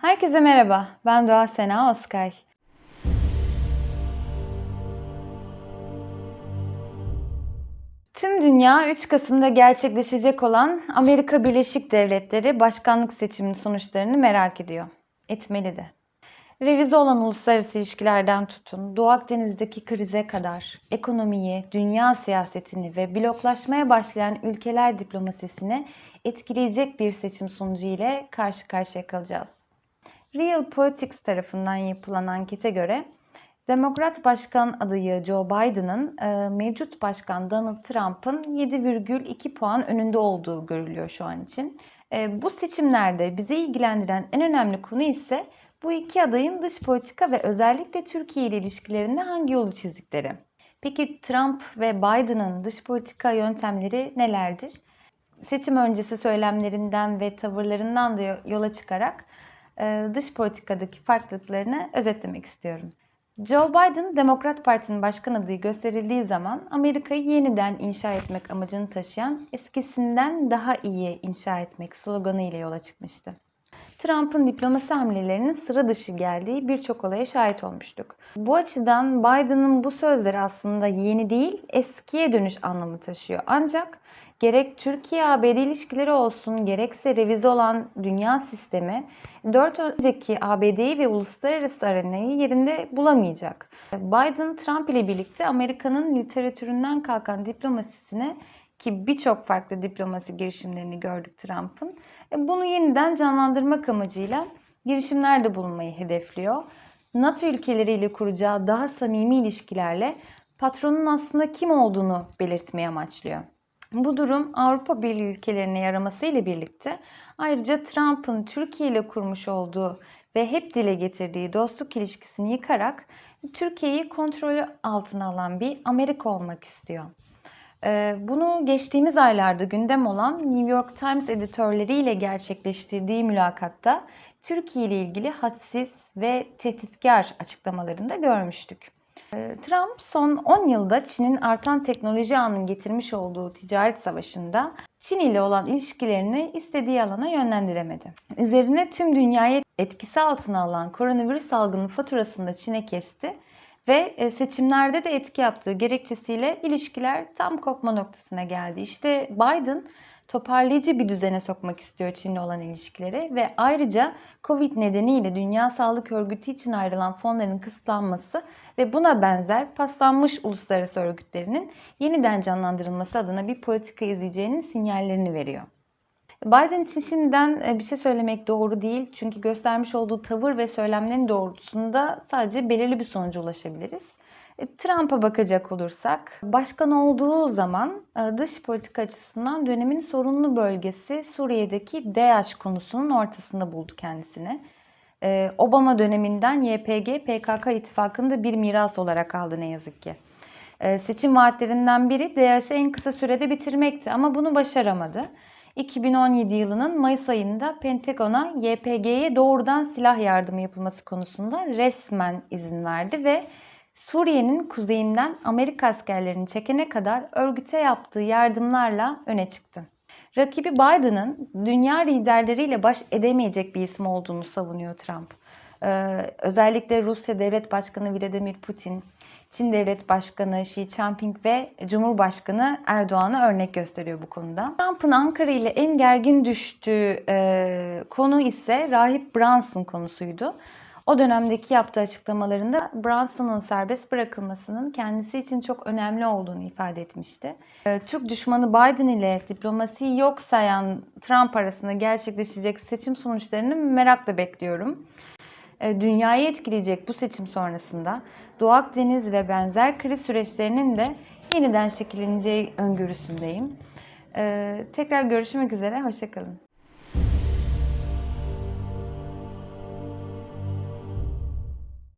Herkese merhaba, ben Doğa Sena Oskay. Tüm dünya 3 Kasım'da gerçekleşecek olan Amerika Birleşik Devletleri başkanlık seçiminin sonuçlarını merak ediyor. Etmeli de. Revize olan uluslararası ilişkilerden tutun, Doğu Akdeniz'deki krize kadar ekonomiyi, dünya siyasetini ve bloklaşmaya başlayan ülkeler diplomasisini etkileyecek bir seçim sonucu ile karşı karşıya kalacağız. Real Politics tarafından yapılan ankete göre Demokrat Başkan adayı Joe Biden'ın e, mevcut başkan Donald Trump'ın 7,2 puan önünde olduğu görülüyor şu an için. E, bu seçimlerde bizi ilgilendiren en önemli konu ise bu iki adayın dış politika ve özellikle Türkiye ile ilişkilerinde hangi yolu çizdikleri. Peki Trump ve Biden'ın dış politika yöntemleri nelerdir? Seçim öncesi söylemlerinden ve tavırlarından da yola çıkarak dış politikadaki farklılıklarını özetlemek istiyorum. Joe Biden, Demokrat Parti'nin başkan adayı gösterildiği zaman Amerika'yı yeniden inşa etmek amacını taşıyan eskisinden daha iyi inşa etmek sloganı ile yola çıkmıştı. Trump'ın diplomasi hamlelerinin sıra dışı geldiği birçok olaya şahit olmuştuk. Bu açıdan Biden'ın bu sözleri aslında yeni değil, eskiye dönüş anlamı taşıyor. Ancak gerek Türkiye-ABD ilişkileri olsun, gerekse revize olan dünya sistemi 4 önceki ABD'yi ve uluslararası arenayı yerinde bulamayacak. Biden, Trump ile birlikte Amerika'nın literatüründen kalkan diplomasisine ki birçok farklı diplomasi girişimlerini gördük Trump'ın. E, bunu yeniden canlandırmak amacıyla girişimlerde bulunmayı hedefliyor. NATO ülkeleriyle kuracağı daha samimi ilişkilerle patronun aslında kim olduğunu belirtmeyi amaçlıyor. Bu durum Avrupa Birliği ülkelerine yaraması ile birlikte ayrıca Trump'ın Türkiye ile kurmuş olduğu ve hep dile getirdiği dostluk ilişkisini yıkarak Türkiye'yi kontrolü altına alan bir Amerika olmak istiyor. Ee, bunu geçtiğimiz aylarda gündem olan New York Times editörleriyle gerçekleştirdiği mülakatta Türkiye ile ilgili hadsiz ve tehditkar açıklamalarında görmüştük. Ee, Trump son 10 yılda Çin'in artan teknoloji ağının getirmiş olduğu ticaret savaşında Çin ile olan ilişkilerini istediği alana yönlendiremedi. Üzerine tüm dünyayı etkisi altına alan koronavirüs salgını faturasını da Çin'e kesti ve e, seçimlerde de etki yaptığı gerekçesiyle ilişkiler tam kopma noktasına geldi. İşte Biden toparlayıcı bir düzene sokmak istiyor Çin'le olan ilişkileri ve ayrıca Covid nedeniyle Dünya Sağlık Örgütü için ayrılan fonların kısıtlanması ve buna benzer paslanmış uluslararası örgütlerinin yeniden canlandırılması adına bir politika izleyeceğinin sinyallerini veriyor. Biden için şimdiden e, bir şey söylemek doğru değil. Çünkü göstermiş olduğu tavır ve söylemlerin doğrultusunda sadece belirli bir sonuca ulaşabiliriz. E, Trump'a bakacak olursak, başkan olduğu zaman e, dış politika açısından dönemin sorunlu bölgesi Suriye'deki DAEŞ konusunun ortasında buldu kendisini. Obama döneminden YPG, PKK ittifakını da bir miras olarak aldı ne yazık ki. Seçim vaatlerinden biri DAEŞ'i en kısa sürede bitirmekti ama bunu başaramadı. 2017 yılının Mayıs ayında Pentagon'a YPG'ye doğrudan silah yardımı yapılması konusunda resmen izin verdi ve Suriye'nin kuzeyinden Amerika askerlerini çekene kadar örgüte yaptığı yardımlarla öne çıktı. Rakibi Biden'ın dünya liderleriyle baş edemeyecek bir isim olduğunu savunuyor Trump. Ee, özellikle Rusya Devlet Başkanı Vladimir Putin, Çin Devlet Başkanı Xi Jinping ve Cumhurbaşkanı Erdoğan'a örnek gösteriyor bu konuda. Trump'ın Ankara ile en gergin düştüğü e, konu ise Rahip Brunson konusuydu. O dönemdeki yaptığı açıklamalarında Brunson'ın serbest bırakılmasının kendisi için çok önemli olduğunu ifade etmişti. E, Türk düşmanı Biden ile diplomasiyi yok sayan Trump arasında gerçekleşecek seçim sonuçlarını merakla bekliyorum. E, dünyayı etkileyecek bu seçim sonrasında Doğu Akdeniz ve benzer kriz süreçlerinin de yeniden şekilleneceği öngörüsündeyim. E, tekrar görüşmek üzere, hoşçakalın.